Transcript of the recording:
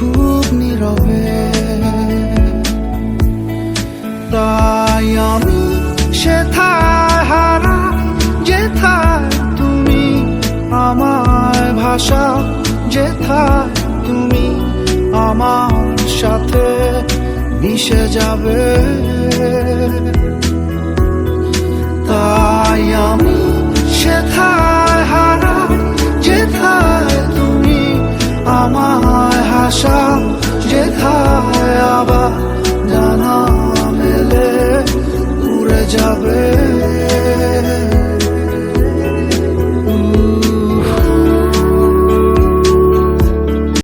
খুব নীরবে। তাই আমি সেথায় হারা যেথায় তুমি আমার ভাষা যেথা তুমি আমার সাথে মিশে যাবে। problem